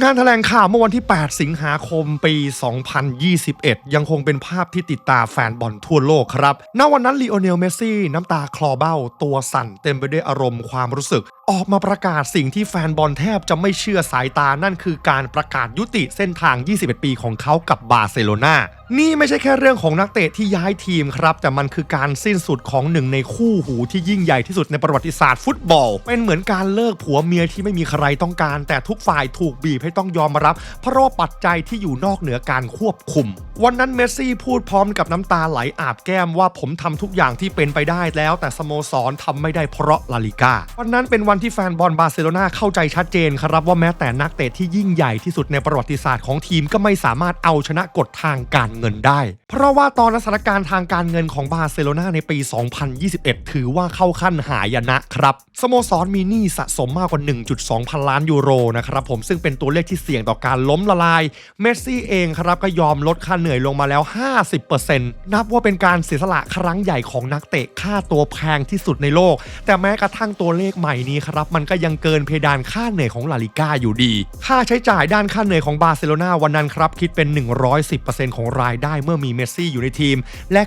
งานแถลงข่าวเมื่อวันที่ 8 สิงหาคมปี 2021 ยังคงเป็นภาพที่ติดตาแฟนบอลทั่วโลกครับ ณ วันนั้นลีโอเนล เมสซี่ น้ำตาคลอเบ้า ตัวสั่นเต็มไปด้วยอารมณ์ความรู้สึก ออกมาประกาศสิ่งที่แฟนบอลแทบจะไม่เชื่อสายตา นั่นคือการประกาศยุติเส้นทาง 21 ปีของเขากับบาร์เซโลนา นี่ไม่ใช่แค่เรื่องของนักเตะที่ย้ายทีมครับ แต่มันคือการสิ้นสุดของหนึ่งในคู่หูที่ยิ่งใหญ่ที่สุดในประวัติศาสตร์ฟุตบอล เป็นเหมือนการเลิกผัวเมียที่ไม่มีใครต้องการ แต่ทุกฝ่ายถูกบีบให้ต้องยอมรับ เพราะว่าปัจจัยที่อยู่นอกเหนือการควบคุม วันนั้นเมสซี่พูดพร้อมกับน้ำตาไหลอาบแก้มว่าผมทำทุกอย่างที่เป็นไปได้แล้ว แต่สโมสรทำไม่ได้เพราะลาลิกาวันนั้นเป็นวันที่แฟนบอลบาร์เซโลนาเข้าใจชัดเจนครับว่าแม้แต่นักเตะที่ยิ่งใหญ่ที่สุดในประวัติศาสตร์ของทีมก็ไม่สามารถเอาชนะกฎทางการเงินได้ เพราะว่าตอนนสถานการณ์ทางการเงินของบาร์เซโลนาในปี 2021 ถือว่าเข้าขั้นหายนะครับสโมสรมีหนี้สะสมมากกว่า 1.2 พันล้านยูโรนะครับผมซึ่งเป็นตัวเลขที่เสี่ยงต่อการล้มละลาย เมสซี่เองครับก็ยอมลดค่าเหนื่อยลงมาแล้ว 50%นับว่าเป็นการเสียสละครั้งใหญ่ของนักเตะค่าตัวแพงที่สุดในโลก แต่แม้กระทั่งตัวเลขใหม่นี้ครับมันก็ยังเกินเพดานค่าเหนื่อยของลาลิก้าอยู่ดี ค่าใช้จ่ายด้านค่าเหนื่อยของบาร์เซโลนาวันนั้นครับคิดเป็น 110%ของรายได้เมื่อมีเมสซี่อยู่ในทีม และ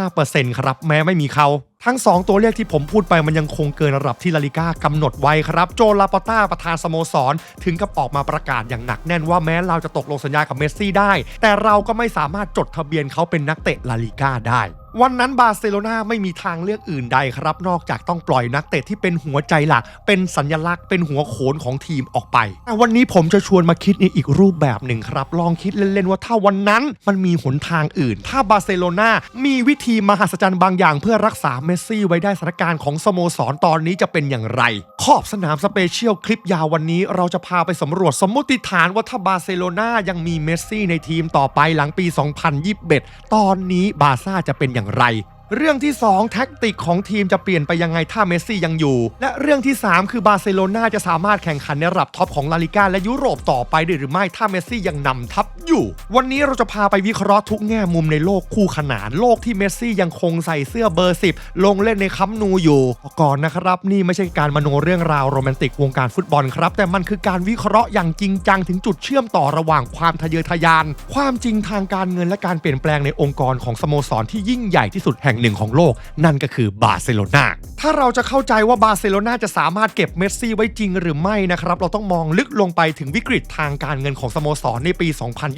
95%ครับแม้ไม่มีเขาทั้ง 2 ตัวเลขที่ผมพูดไปมันยังคงเกินระดับที่ลาลิก้ากำหนดไว้ครับ โจลาปอต้าประธานสโมสร ถึงกับออกมาประกาศอย่างหนักแน่นว่าแม้เราจะตกลงสัญญากับเมสซี่ได้ แต่เราก็ไม่สามารถจดทะเบียนเขาเป็นนักเตะลาลิก้าได้ วันนั้นบาร์เซโลนาไม่มีทางเลือกอื่นใดครับ นอกจากต้องปล่อยนักเตะที่เป็นหัวใจหลัก เป็นสัญลักษณ์เป็นหัวโขนของทีมออกไปแต่วันนี้ผมจะชวนมาคิดในอีกรูปแบบหนึ่งครับ ลองคิดเล่นๆว่าถ้าวันนั้นมันมีหนทางอื่น ถ้าบาร์เซโลนามีวิธีมหัศจรรย์บางอย่าง เพื่อรักษาเมสซี่ไว้ได้สถานการณ์ของสโมสรตอนนี้จะเป็นอย่างไร ขอบสนามสเปเชียลคลิปยาววันนี้ เราจะพาไปสำรวจสมมติฐานว่าถ้าบาร์เซโลนายังมีเมสซี่ในทีมต่อไปหลังปี 2021 ตอนนี้บาร์ซ่าจะเป็นอย่างไร เรื่องที่ 2 แท็กติกของทีมจะเปลี่ยนไปยังไงถ้าเมสซี่ยังอยู่ และเรื่องที่ 3 คือบาร์เซโลนาจะสามารถแข่งขันในระดับท็อปของลาลิก้าและยุโรปต่อไปได้หรือไม่ถ้าเมสซี่ยังนำทัพอยู่ วันนี้เราจะพาไปวิเคราะห์ทุกแง่มุมในโลกคู่ขนานโลกที่เมสซี่ยังคงใส่เสื้อเบอร์ 10 ลงเล่นในคัมนูอยู่ก่อนนะครับ นี่ไม่ใช่การมโนเรื่องราวโรแมนติกวงการฟุตบอลครับ แต่มันคือการวิเคราะห์อย่างจริงจังถึงจุดเชื่อมต่อระหว่างความทะเยอทะยาน ความจริงทางการเงินและการเปลี่ยนแปลงในองค์กรของสโมสรที่ยิ่งใหญ่ที่สุดแห่งหนึ่งของโลก นั่นก็คือบาร์เซโลนาถ้าเราจะเข้าใจว่าบาร์เซโลนาจะสามารถเก็บเมสซี่ไว้จริงหรือไม่นะครับ เราต้องมองลึกลงไปถึงวิกฤตทางการเงินของสโมสรในปี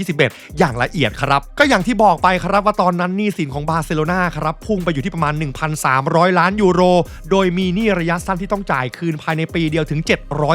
2021 อย่างละเอียดครับ ก็อย่างที่บอกไปครับว่าตอนนั้นหนี้สินของบาร์เซโลนาครับพุ่งไปอยู่ที่ประมาณ 1,300 ล้านยูโร โดยมีหนี้ระยะสั้นที่ต้องจ่ายคืนภายในปีเดียวถึง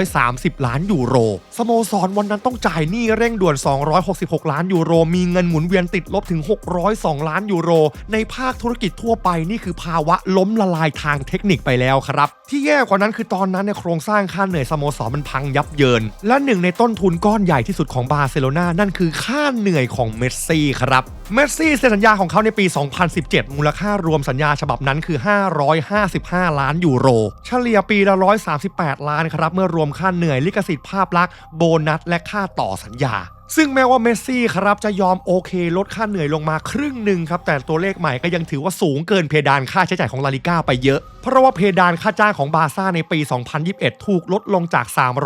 730 ล้านยูโร สโมสรวันนั้นต้องจ่ายหนี้เร่งด่วน 266 ล้านยูโร มีเงินหมุนเวียนติดลบถึง 602 ล้านยูโร ในภาคธุรกิจทั่วไปนี่คือภาวะล้มละลายทางเทคนิคไปแล้วครับ ที่แย่กว่านั้นคือตอนนั้นเนี่ยโครงสร้างค่าเหนื่อยสโมสรมันพังยับเยิน และหนึ่งในต้นทุนก้อนใหญ่ที่สุดของบาร์เซโลนานั่นคือค่าเหนื่อยของเมสซี่ครับเมสซี่เซ็นสัญญาของเขาในปี 2017 มูลค่ารวมสัญญาฉบับนั้นคือ 555 ล้านยูโร เฉลี่ยปีละ 138 ล้านครับ เมื่อรวมค่าเหนื่อยลิขสิทธิ์ภาพลักษณ์โบนัสและค่าต่อสัญญา ซึ่งแม้ว่าเมสซี่ครับจะยอมโอเคลดค่าเหนื่อยลงมาครึ่งหนึ่งครับ แต่ตัวเลขใหม่ก็ยังถือว่าสูงเกินเพดานค่าใช้จ่ายของลาลิก้าไปเยอะ เพราะว่าเพดานค่าจ้างของบาร์ซ่าในปี 2021 ถูกลดลงจาก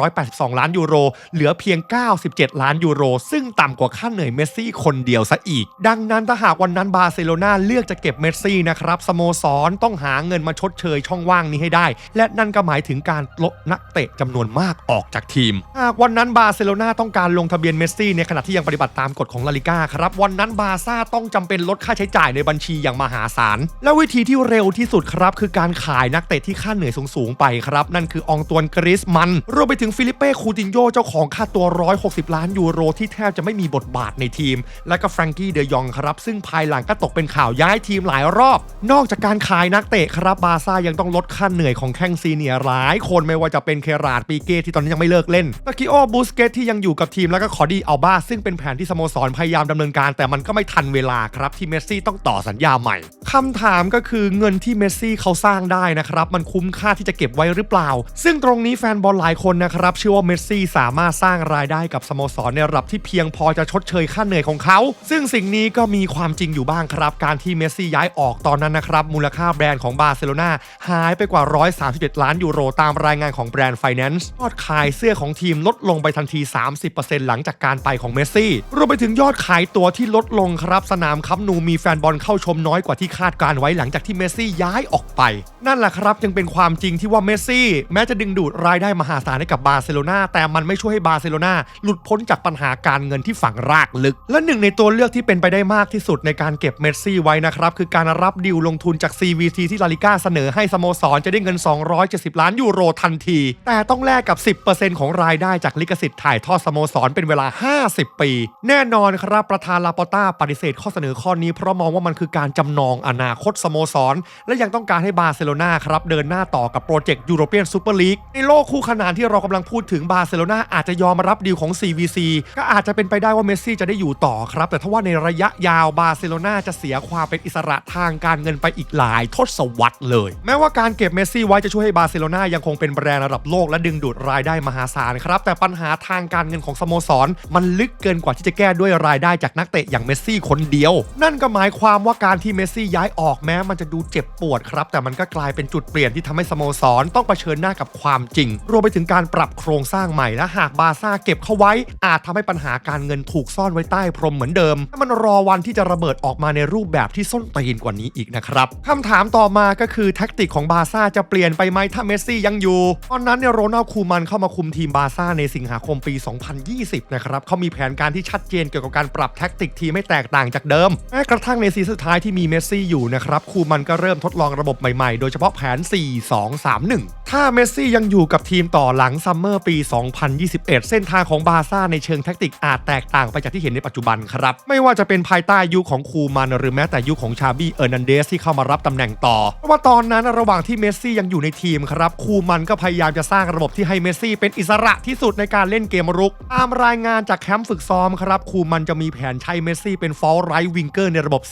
382 ล้านยูโร เหลือเพียง 97 ล้านยูโร ซึ่งต่ำกว่าค่าเหนื่อยเมสซี่คนเดียวซะอีก ดังนั้นถ้าหากวันนั้นบาร์เซโลนาเลือกจะเก็บเมสซี่นะครับสโมสรต้องหาเงินมาชดเชยช่องว่างนี้ให้ได้ และนั่นก็หมายถึงการลดนักเตะจำนวนมากออกจากทีม หากวันนั้นบาร์เซโลนาต้องการลงทะเบียนเมสซี่ในขณะที่ยังปฏิบัติตามกฎของลาลิก้าครับ วันนั้นบาร์ซ่าต้องจำเป็นลดค่าใช้จ่ายในบัญชีอย่างมหาศาล และวิธีที่เร็วที่สุดครับ คือการขายนักเตะที่ค่าเหนื่อยสูงๆไปครับ นั่นคือองตวนกริสมันรวมไปถึงฟิลิเป้คูตินโยเจ้าของค่าตัว 160 ล้านยูโรที่แทบจะไม่มีบทบาทในทีม และก็แฟรงกี้เดยองครับ ซึ่งภายหลังก็ตกเป็นข่าวย้ายทีมหลายรอบ นอกจากการขายนักเตะครับบาร์ซ่ายังต้องลดค่าเหนื่อยของแข้งซีเนียร์หลายคนไม่ว่าจะเป็นเคราดปีเก้ที่ตอนนี้ยังไม่เลิกเล่นตะกิโอบูสเกตที่ยังอยู่กับทีมแล้วก็คอดีอัลบ้า ซึ่งเป็นแผนที่สโมสรพยายามดำเนินการ แต่มันก็ไม่ทันเวลาครับที่เมสซี่ต้องต่อสัญญาใหม่คำถามก็คือเงินที่เมสซี่เขาสร้างได้นะครับ มันคุ้มค่าที่จะเก็บไว้หรือเปล่า ซึ่งตรงนี้แฟนบอลหลายคนนะครับเชื่อว่าเมสซี่สามารถสร้างรายได้กับสโมสรในระดับที่เพียงพอจะชดเชยค่าเหนื่อยของเขา ซึ่งสิ่งนี้ก็มีความจริงอยู่บ้างครับ การที่เมสซี่ย้ายออกตอนนั้นนะครับมูลค่าแบรนด์ของบาร์เซโลนาหายไปกว่า 137 ล้านยูโรตามรายงานของแบรนด์ไฟแนนซ์ยอดขายเสื้อของทีมลดลงไปทันที 30%หลังจากการไปของเมสซี่ รวมไปถึงยอดขายตัวที่ลดลงครับ สนามคัมนูมีแฟนบอลเข้าชมน้อยกว่าที่คาดการไว้หลังจากที่เมสซี่ย้ายออกไป นั่นแหละครับจึงเป็นความจริงที่ว่าเมสซี่แม้จะดึงดูดรายได้มหาศาลให้กับบาร์เซโลนาแต่มันไม่ช่วยให้บาร์เซโลนาหลุดพ้นจากปัญหาการเงินที่ฝังรากลึก และหนึ่งในตัวเลือกที่เป็นไปได้มากที่สุดในการเก็บเมสซี่ไว้นะครับคือการรับดิวลงทุนจาก CVC ที่ลาลิก้าเสนอให้สโมสรจะได้เงิน 270 ล้านยูโรทันที แต่ต้องแลกกับ 10%ของรายได้จากลิขสิทธิ์ถ่ายทอดสโมสรเป็นเวลา50 ปี แน่นอนครับประธานลาปอต้าปฏิเสธข้อเสนอข้อนี้เพราะมองว่ามันคือการจำนองอนาคตสโมสร และยังต้องการให้บาร์เซโลนาครับเดินหน้าต่อกับโปรเจกต์ยูโรเปียนซูเปอร์ลีกในโลกคู่ขนานที่เรากำลังพูดถึงบาร์เซโลนาอาจจะยอมรับดีลของ CVC ก็อาจจะเป็นไปได้ว่าเมสซี่จะได้อยู่ต่อครับ แต่ถ้าว่าในระยะยาวบาร์เซโลนาจะเสียความเป็นอิสระทางการเงินไปอีกหลายทศวรรษเลย แม้ว่าการเก็บเมสซี่ไว้จะช่วยให้บาร์เซโลนายังคงเป็นแบรนด์ระดับโลกและดึงดูดรายได้มหาศาลครับแต่ปัญหาทางการเงินของสโมสรมันลึกเกินกว่าที่จะแก้ด้วยรายได้จากนักเตะอย่างเมสซี่คนเดียว นั่นก็หมายความว่าการที่เมสซี่ย้ายออกแม้มันจะดูเจ็บปวดครับ แต่มันก็กลายเป็นจุดเปลี่ยนที่ทำให้สโมสรต้องเผชิญหน้ากับความจริง รวมไปถึงการปรับโครงสร้างใหม่และหากบาร์ซ่าเก็บเข้าไว้ อาจทำให้ปัญหาการเงินถูกซ่อนไว้ใต้พรมเหมือนเดิมถ้ามันรอวันที่จะระเบิดออกมาในรูปแบบที่ส้นตีนกว่านี้อีกนะครับคำถามต่อมาก็คือแท็กติกของบาร์ซ่าจะเปลี่ยนไปไหมถ้าเมสซี่ยังอยู่ ตอนนั้นเนี่ยโรนัลด์คูมันเข้ามาคุมทีมบาร์ซ่าในสิงหาคมปี 2020 นะครับเขามีแผนการที่ชัดเจนเกี่ยวกับการปรับแท็กติกทีมไม่แตกต่างจากเดิมแม้กระทั่งในซีซั่นสุดท้ายที่มีเมสซี่อยู่นะครับคูมันก็เริ่มทดลองระบบใหม่ๆ โดยเฉพาะแผน 4-2-3-1ถ้าเมสซี่ยังอยู่กับทีมต่อหลังซัมเมอร์ปี 2021 เส้นทางของบาร์ซ่าในเชิงแท็กติกอาจแตกต่างไปจากที่เห็นในปัจจุบันครับ ไม่ว่าจะเป็นภายใต้ยุคของคูมันหรือแม้แต่ยุคของชาบี้เออร์นันเดสที่เข้ามารับตำแหน่งต่อ เพราะว่าตอนนั้นระหว่างที่เมสซี่ยังอยู่ในทีมครับ คูมันก็พยายามจะสร้างระบบที่ให้เมสซี่เป็นอิสระที่สุดในการเล่นเกมรุก ตามรายงานจากแคมป์ฝึกซ้อมครับ คูมันจะมีแผนใช้เมสซี่เป็นฟอลไรท์วิงเกอร์ในระบบ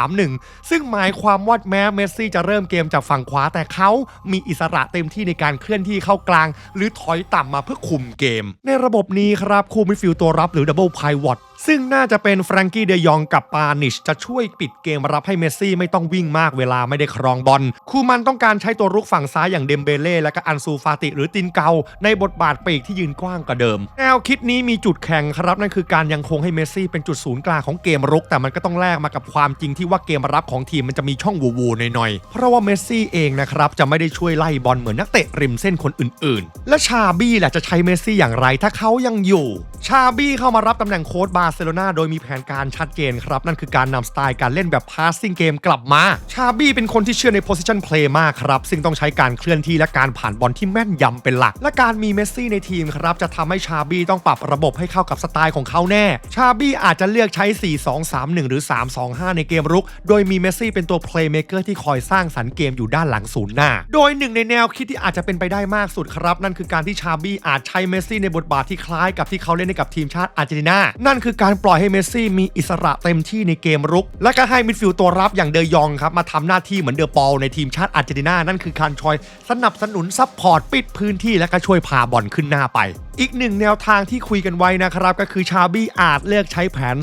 4-2-3-1 ซึ่งหมายความว่าแม้เมสซี่จะเริ่มเกมจากฝั่งขวาแต่เขามีอิสระเต็มที่ในการเคลื่อนที่เข้ากลาง หรือถอยต่ำมาเพื่อคุมเกม ในระบบนี้ครับคู่มิดฟิลด์ตัวรับหรือดับเบิลไพวอต ซึ่งน่าจะเป็นแฟรงกี้เดยองกับปานิช จะช่วยปิดเกมรับให้เมสซี่ไม่ต้องวิ่งมากเวลาไม่ได้ครองบอลคูมันต้องการใช้ตัวรุกฝั่งซ้ายอย่างเดมเบเล่และก็อันซูฟาติหรือตินเกา ในบทบาทปีกที่ยืนกว้างกว่าเดิม แนวคิดนี้มีจุดแข็งครับ นั่นคือการยังคงให้เมสซี่เป็นจุดศูนย์กลางของเกมรุก แต่มันก็ต้องแลกมากับความจริงที่ว่าเกมรับของทีมมันจะมีช่องโหว่ๆหน่อยๆเพราะว่าเมสซี่เองนะครับจะไม่ได้ช่วยไล่บอลเหมือนนักเตะริมเส้นคนอื่น ๆ และชาบี้แหละจะใช้เมสซี่อย่างไรถ้าเขายังอยู่ ชาบี้เข้ามารับตำแหน่งโค้ชบาร์เซโลนาโดยมีแผนการชัดเจนครับ นั่นคือการนำสไตล์การเล่นแบบ passing game กลับมา ชาบี้เป็นคนที่เชื่อใน position play มากครับ ซึ่งต้องใช้การเคลื่อนที่และการผ่านบอลที่แม่นยำเป็นหลัก และการมีเมสซี่ในทีมครับ จะทำให้ชาบี้ต้องปรับระบบให้เข้ากับสไตล์ของเขาแน่ ชาบี้อาจจะเลือกใช้ 4-2-3-1 หรือ 3-2-5 ในเกมรุก โดยมีเมสซี่เป็นตัว playmaker ที่คอยสร้างสรรค์เกมอยู่ด้านหลังศูนย์หน้า โดยหนึ่งในแนวคิดที่อาจจะเป็นไปได้มากสุดครับ นั่นคือการที่ชาบี้อาจใช้เมสซี่ในบทบาทที่คล้ายกับที่เขาเล่นให้กับทีมชาติอาร์เจนตินานั่นคือการปล่อยให้เมสซี่มีอิสระเต็มที่ในเกมรุก และก็ให้มิดฟิลด์ตัวรับอย่างเดยองครับมาทำหน้าที่เหมือนเดอปอลในทีมชาติอาร์เจนตินานั่นคือการชอยสนับสนุนซับพอร์ตปิดพื้นที่และก็ช่วยพาบอลขึ้นหน้าไปอีกหนึ่งแนวทางที่คุยกันไว้นะครับ ก็คือชาบี้อาจเลือกใช้แผน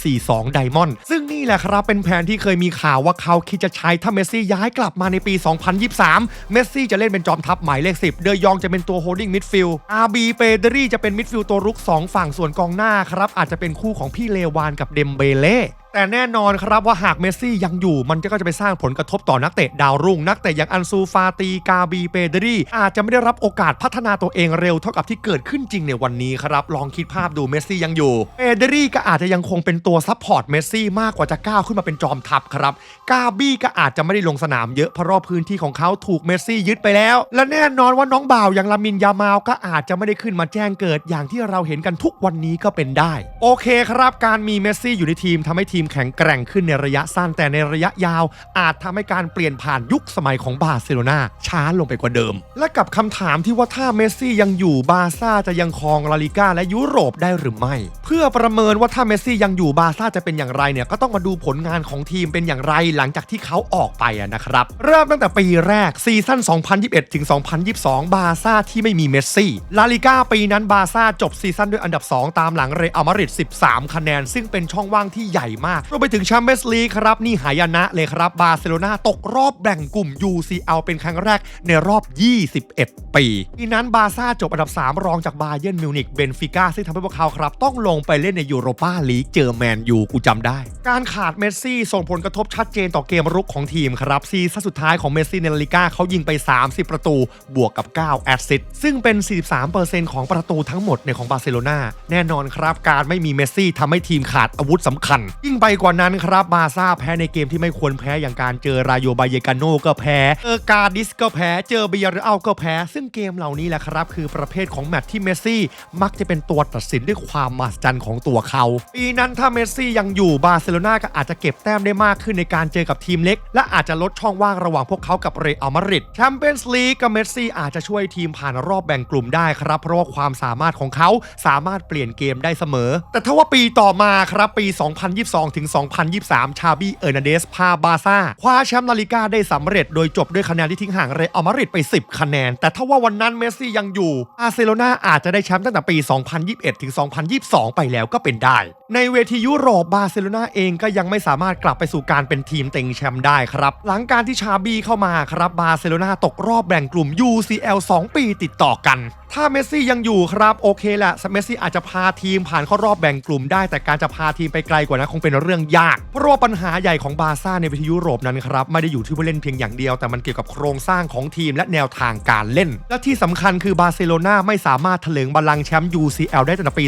4-4-2 ไดมอนด์ซึ่งนี่แหละครับเป็นแผนที่เคยมีข่าวว่าเขาคิดจะใช้ถ้าเมสซี่ย้ายกลับมาในปี 2023 เมสซี่จะเล่นเป็นจอมทัพหมายเลข 10 เดยองจะเป็นตัวโฮลดิ้งมิดฟิลด์อาร์บีเปเดรี่จะเป็นมิดฟิลด์ตัวรุก 2 ฝั่งส่วนกองหน้าครับอาจจะเป็นคู่ของพี่เลวานกับเดมเบเล่ แต่แน่นอนครับว่าหากเมสซี่ยังอยู่มันก็จะไปสร้างผลกระทบต่อนักเตะดาวรุ่ง นักเตะอย่างอันซูฟาตีกาบีเปเดรี่อาจจะไม่ได้รับโอกาสพัฒนาตัวเองเร็วเท่ากับที่เกิดขึ้นจริงในวันนี้ครับ ลองคิดภาพดูเมสซี่ยังอยู่เปเดรี่ก็อาจจะยังคงเป็นตัวซัพพอร์ตเมสซี่มากกว่าจะก้าวขึ้นมาเป็นจอมทัพครับกาบี้ก็อาจจะไม่ได้ลงสนามเยอะเพราะรอบพื้นที่ของเขาถูกเมสซี่ยึดไปแล้ว และแน่นอนว่าน้องบ่าวอย่างลามินยามาลก็อาจจะไม่ได้ขึ้นมาแจ้งเกิดอย่างที่เราเห็นกันทุกวันนี้ก็เป็นได้ โอเคครับ การมีเมสซี่อยู่ในทีมทำให้ทีมมแข็งแกร่งขึ้นในระยะสั้นแต่ในระยะยาว อาจทำให้การเปลี่ยนผ่านยุคสมัยของบาร์เซโลนาช้าลงไปกว่าเดิม และกับคำถามที่ว่าถ้าเมสซี่ยังอยู่บาร์ซ่าจะยังครองลาลิก้าและยุโรปได้หรือไม่ เพื่อประเมินว่าถ้าเมสซี่ยังอยู่บาร์ซ่าจะเป็นอย่างไรเนี่ยก็ต้องมาดูผลงานของทีมเป็นอย่างไรหลังจากที่เขาออกไปะนะครับเริ่มตั้งแต่ปีแรกซีซั่น 2021 ถึง 2022 บาร์ซ่าที่ไม่มีเมสซี่ลาลิก้าปีนั้นบาร์ซ่าจบซีซั่นด้วยอันดับ 2 ตามหลังเรอัลมาดริด 13 คะแนน ซึ่งเป็นช่องว่างที่ใหญ่มากรวมไปถึงแชมเปี้ยนส์ลีกครับนี่หายนะเลยครับบาร์เซโลนาตกรอบแบ่งกลุ่ม UCL เป็นครั้งแรกในรอบ 21 ปีปีนั้นบาร์ซ่าจบอันดับ 3 รองจากบาเยิร์นมิวนิกเบนฟิก้าซึ่งทำให้พวกเขาครับต้องลงไปเล่นในยูโรปาลีกเจอแมนยูกูจำได้ การขาดเมสซี่ส่งผลกระทบชัดเจนต่อเกมรุกของทีมครับซีซั่นสุดท้ายของเมสซี่ในลาลิก้าเขายิงไป 30 ประตูบวกกับ 9 แอสซิสซึ่งเป็น 43%ของประตูทั้งหมดในของบาร์เซโลนาแน่นอนครับ การไม่มีเมสซี่ทำให้ทีมขาดอาวุธสำคัญ ยิ่งไปกว่านั้นครับบาซ่าแพ้ในเกมที่ไม่ควรแพ้อย่างการเจอรายโยบายเยกาโนก็แพ้เจอกาดิสก็แพ้เจอเบียร์อัลก็แพ้ ซึ่งเกมเหล่านี้แหละครับ คือประเภทของแมตช์ที่เมสซี่ มักจะเป็นตัวตัดสินด้วยความมหัศจรรย์ของตัวเขาปีนั้นถ้าเมสซี่ยังอยู่บาร์เซโลนาก็อาจจะเก็บแต้มได้มากขึ้นในการเจอกับทีมเล็ก และอาจจะลดช่องว่างระหว่างพวกเขากับเรอัลมาดริดแชมเปี้ยนส์ลีกกับเมสซี่อาจจะช่วยทีมผ่านรอบแบ่งกลุ่มได้ครับ เพราะว่าความสามารถของเขาสามารถเปลี่ยนเกมได้เสมอ แต่ถ้าว่าปีต่อมาครับปี 2022ถึง 2023 ชาบี้เออร์นาเดสพาบาซ่าคว้าแชมป์ลาลิก้าได้สำเร็จโดยจบด้วยคะแนนที่ทิ้งห่างเรอัลมาดริดไป 10 คะแนน แต่ถ้าว่าวันนั้นเมสซี่ยังอยู่บาร์เซโลนาอาจจะได้แชมป์ตั้งแต่ปี 2021 ถึง 2022 ไปแล้วก็เป็นได้ ในเวทียุโรปบาร์เซโลนาเองก็ยังไม่สามารถกลับไปสู่การเป็นทีมเต็งแชมป์ได้ครับ หลังการที่ชาบีเข้ามาครับบาร์เซโลนาตกรอบแบ่งกลุ่ม UCL 2 ปีติดต่อกัน ถ้าเมสซี่ยังอยู่ครับโอเคแหละเมสซี่อาจจะพาทีมผ่านเข้ารอบแบ่งกลุ่มได้ แต่การจะพาทีมไปไกลกว่านั้นคงเป็นเรื่องยาก เพราะว่าปัญหาใหญ่ของบาร์ซ่าในเวทียุโรปนั้นครับไม่ได้อยู่ที่ผู้เล่นเพียงอย่างเดียว แต่มันเกี่ยวกับโครงสร้างของทีมและแนวทางการเล่น และที่สำคัญคือบาร์เซโลนาไม่สามารถถลิงบัลลังก์แชมป์ UCL ได้ตั้งแต่ปี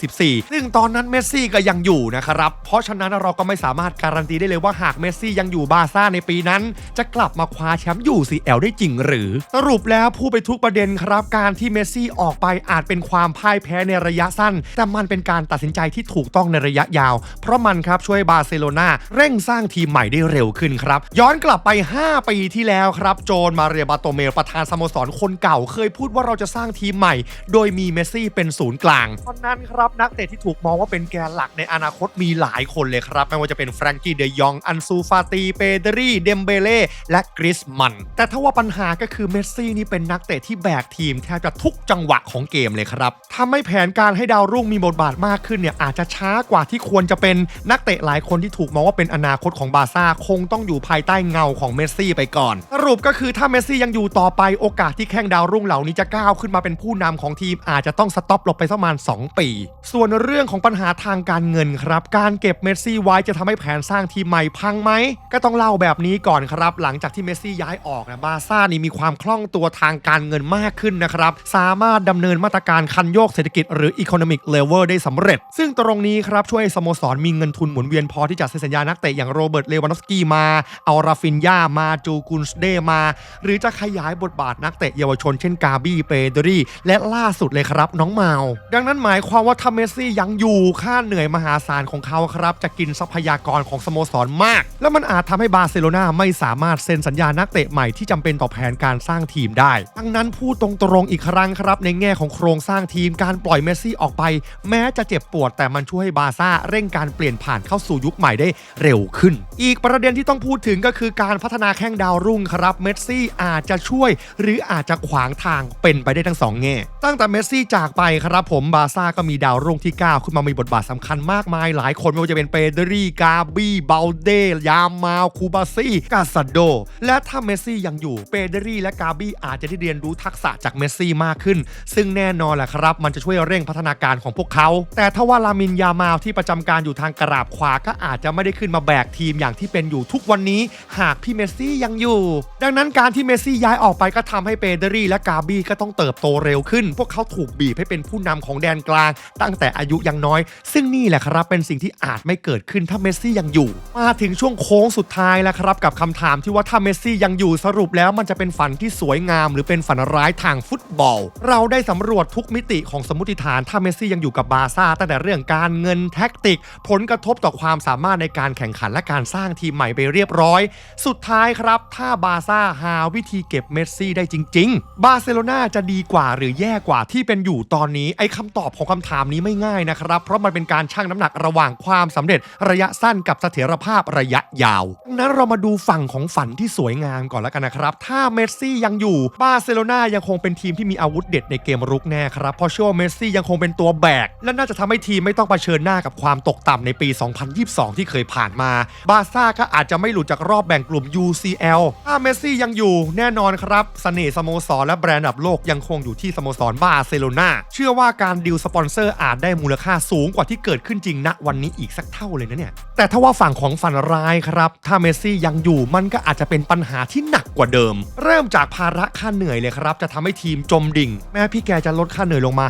2014 ซึ่งตอนนั้นเมสซี่ก็ยังอยู่นะครับ เพราะฉะนั้นเราก็ไม่สามารถการันตีได้เลยว่าหากเมสซี่ยังอยู่บาร์ซ่าในปีนั้น จะกลับมาคว้าแชมป์ UCL ได้จริงหรือ สรุปแล้วพูดไปทุกประเด็นครับ การที่เมสซี่ออกไปอาจเป็นความพ่ายแพ้ในระยะสั้น แต่มันเป็นการตัดสินใจที่ถูกต้องในระยะยาว เพราะมันครับช่วยบาร์เซโลนาเร่งสร้างทีมใหม่ได้เร็วขึ้นครับ ย้อนกลับไป 5 ปีที่แล้วครับโจนมาเรียบาโตเมลประธานสโมสรคนเก่าเคยพูดว่าเราจะสร้างทีมใหม่ โดยมีเมสซี่เป็นศูนย์กลางตอนนั้นครับนักเตะที่ถูกมองว่าเป็นแกนหลักในอนาคตมีหลายคนเลยครับ ไม่ว่าจะเป็นแฟรงกี้เดยองอันซูฟาตีเปเดรีเดมเบเล่และกริสมัน แต่ถ้าว่าปัญหาก็คือเมสซี่นี่เป็นนักเตะที่แบกทีมแทบจะทุกจังหวะของเกมเลยครับทำให้แผนการให้ดาวรุ่งมีบทบาทมากขึ้นเนี่ยอาจจะช้ากว่าที่ควรจะเป็นนักเตะหลายคนที่ถูกมองว่าเป็นอนาคตของบาร์ซ่าคงต้องอยู่ภายใต้เงาของเมสซี่ไปก่อนสรุปก็คือถ้าเมสซี่ยังอยู่ต่อไปโอกาสที่แข้งดาวรุ่งเหล่านี้จะก้าวขึ้นมาเป็นผู้นำของทีมอาจจะต้องสต็อปลงไปสักประมาณ 2 ปี ส่วนเรื่องของปัญหาทางางการเงินครับ การเก็บเมสซี่ไว้จะทำให้แผนสร้างทีมใหม่พังไหม ก็ต้องเล่าแบบนี้ก่อนครับ หลังจากที่เมสซี่ย้ายออกนะบาร์ซ่านี่มีความคล่องตัวทางการเงินมากขึ้นนะครับ สามารถดำเนินมาตรการคันโยกเศรษฐกิจหรือ Economic Level ได้สำเร็จ ซึ่งตรงนี้ครับช่วยสโมสรมีเงินทุนหมุนเวียนพอที่จะเซ็นสัญญานักเตะอย่างโรเบิร์ตเลวานอฟสกี้มาเอาราฟินยามาจูกุนสเดมา หรือจะขยายบทบาทนักเตะเยาวชนเช่นกาบี้เปเดรีและล่าสุดเลยครับน้องเมา ดังนั้นหมายความว่าถ้าเมสซี่ยังอยู่ค่าเหนื่อยมหาศาลของเขาครับจะกินทรัพยากรของสโมสรมาก แล้วมันอาจทำให้บาร์เซโลนาไม่สามารถเซ็นสัญญานักเตะใหม่ที่จำเป็นต่อแผนการสร้างทีมได้ดังนั้นพูดตรงๆอีกครั้งครับ ในแง่ของโครงสร้างทีมการปล่อยเมสซี่ออกไป แม้จะเจ็บปวด แต่มันช่วยให้บาร์ซ่าเร่งการเปลี่ยนผ่านเข้าสู่ยุคใหม่ได้เร็วขึ้น อีกประเด็นที่ต้องพูดถึงก็คือการพัฒนาแข้งดาวรุ่งครับเมสซี่อาจจะช่วย หรืออาจจะขวางทางเป็นไปได้ทั้งสองแง่ตั้งแต่เมสซี่จากไปครับผมบาร์ซ่าก็มีดาวรุ่งที่ก้าวขึ้นมามีบทบาทสำคัญมากมายหลายคนไม่ว่าจะเป็นเปเดรี่กาบี้เบลเดยามมาคูบาซี่กาซาโด และถ้าเมสซี่ยังอยู่เปเดรี่และกาบี้อาจจะได้เรียนรู้ทักษะจากเมสซี่มากขึ้น ซึ่งแน่นอนแหละครับ มันจะช่วยเร่งพัฒนาการของพวกเขา แต่ถ้าว่าลามินยามาลที่ประจำการอยู่ทางกราบขวาก็อาจจะไม่ได้ขึ้นมาแบกทีมอย่างที่เป็นอยู่ทุกวันนี้ หากพี่เมสซี่ยังอยู่ ดังนั้นการที่เมสซี่ย้ายออกไปก็ทำให้เปเดรี่และกาบี้ก็ต้องเติบโตเร็วขึ้น พวกเขาถูกบีบให้เป็นผู้นำของแดนกลาง ตั้งแต่อายุยังน้อย ซึ่งงนี่แหละครับเป็นสิ่งที่อาจไม่เกิดขึ้นถ้าเมสซี่ยังอยู่ มาถึงช่วงโค้งสุดท้ายแล้วครับกับคำถามที่ว่าถ้าเมสซี่ยังอยู่สรุปแล้วมันจะเป็นฝันที่สวยงาม หรือเป็นฝันร้ายทางฟุตบอล เราได้สำรวจทุกมิติของสมมติฐานถ้าเมสซี่ยังอยู่กับบาร์ซ่าตั้งแต่เรื่องการเงินแท็กติก ผลกระทบต่อความสามารถในการแข่งขันและการสร้างทีมใหม่ไปเรียบร้อย สุดท้ายครับ ถ้าบาร์ซ่าหาวิธีเก็บเมสซี่ได้จริง ๆ บาร์เซโลนาจะดีกว่าหรือแย่กว่าที่เป็นอยู่ตอนนี้ไอ้คำตอบของคำถามนี้ไม่ง่ายนะครับ เพราะมันเป็นการการชั่งน้ำหนักระหว่างความสำเร็จระยะสั้นกับเสถียรภาพระยะยาว นั้นเรามาดูฝั่งของฝันที่สวยงามก่อนแล้วกันนะครับ ถ้าเมสซี่ยังอยู่บาร์เซโลนายังคงเป็นทีมที่มีอาวุธเด็ดในเกมรุกแน่ครับ เพราะเชื่อว่าเมสซี่ยังคงเป็นตัวแบก และน่าจะทำให้ทีมไม่ต้องเผชิญหน้ากับความตกต่ำในปี 2022 ที่เคยผ่านมา บาร์ซ่าก็อาจจะไม่หลุดจากรอบแบ่งกลุ่ม UCL ถ้าเมสซี่ยังอยู่แน่นอนครับเสน่ห์สโมสรและแบรนด์ระดับโลกยังคงอยู่ที่สโมสรบาร์เซโลนาเชื่อว่าการดิวสปอนเซอร์อาจได้มูลค่าสูงกว่าที่เกิดขึ้นจริงณวันนี้อีกสักเท่าเลยนะเนี่ย แต่ถ้าว่าฝั่งของฝันร้ายครับ ถ้าเมสซี่ยังอยู่มันก็อาจจะเป็นปัญหาที่หนักกว่าเดิม เริ่มจากภาระค่าเหนื่อยเลยครับจะทำให้ทีมจมดิ่ง แม้พี่แกจะลดค่าเหนื่อยลงมา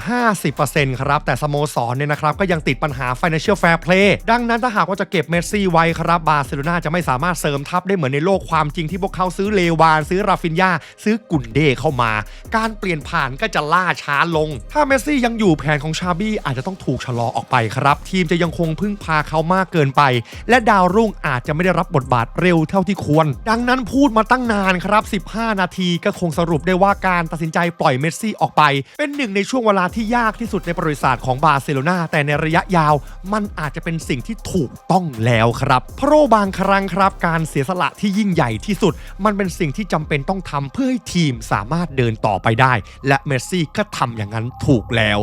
50%ครับแต่สโมสรเนี่ยนะครับก็ยังติดปัญหา financial fair play ดังนั้นถ้าหากว่าจะเก็บเมสซี่ไว้ครับบาร์เซโลนาจะไม่สามารถเสริมทัพได้เหมือนในโลกความจริงที่พวกเขาซื้อเลวานซื้อราฟินยาซื้อกุนเดเข้ามา การเปลี่ยนผ่านก็จะล่าช้าลง ถ้าเมสซี่ยังอยู่แผนของชาบี้อาจจะต้องถูกชะลอออกไปครับรับทีมจะยังคงพึ่งพาเขามากเกินไป และดาวรุ่งอาจจะไม่ได้รับบทบาทเร็วเท่าที่ควร ดังนั้นพูดมาตั้งนานครับ 15 นาทีก็คงสรุปได้ว่าการตัดสินใจปล่อยเมสซี่ออกไป เป็นหนึ่งในช่วงเวลาที่ยากที่สุดในประวัติศาสตร์ของบาร์เซโลนาแต่ในระยะยาวมันอาจจะเป็นสิ่งที่ถูกต้องแล้วครับ เพราะบางครั้งครับ การเสียสละที่ยิ่งใหญ่ที่สุด มันเป็นสิ่งที่จำเป็นต้องทำเพื่อให้ทีมสามารถเดินต่อไปได้ และเมสซี่ก็ทำอย่างนั้นถูกแล้ว